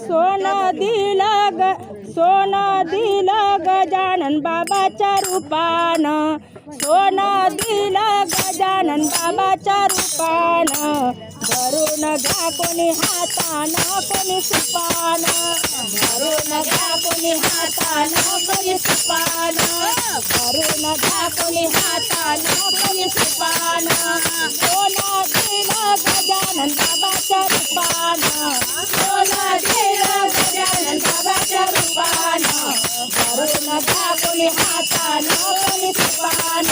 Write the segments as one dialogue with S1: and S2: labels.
S1: सोना दिल ग दिल दिलं गजानन बाबा रूपानं सोना दिल गजानन बाबा रूपानं धरून घ्या कोणी हातानं कोणी सुपानं धरून घ्या कोणी हातानं कोणी सुपानं धरून घ्या कोणी हातानं कोणी सुपान सोना दिल गजानन बाबा रूपानं Gajanan Gajanan Gajanan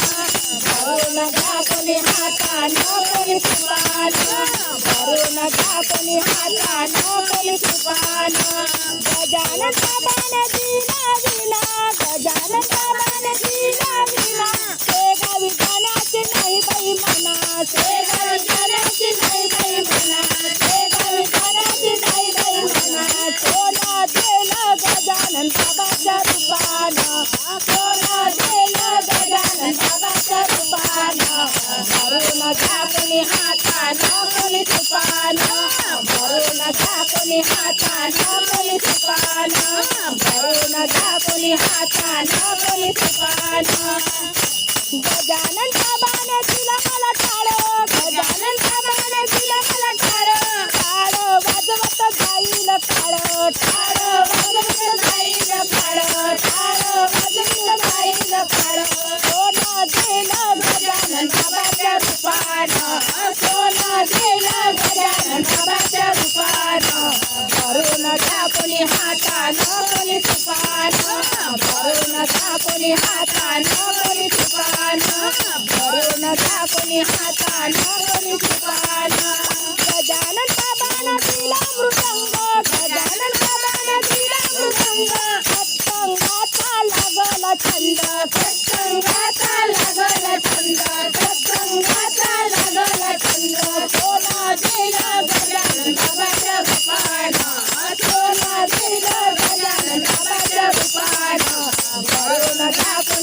S1: थापणे हातान कले तुपान भरून थापणे हातान कले तुपान ना थापणे हातान I hatan, oro ni kupana. Boro na tapo ni hatan, oro ni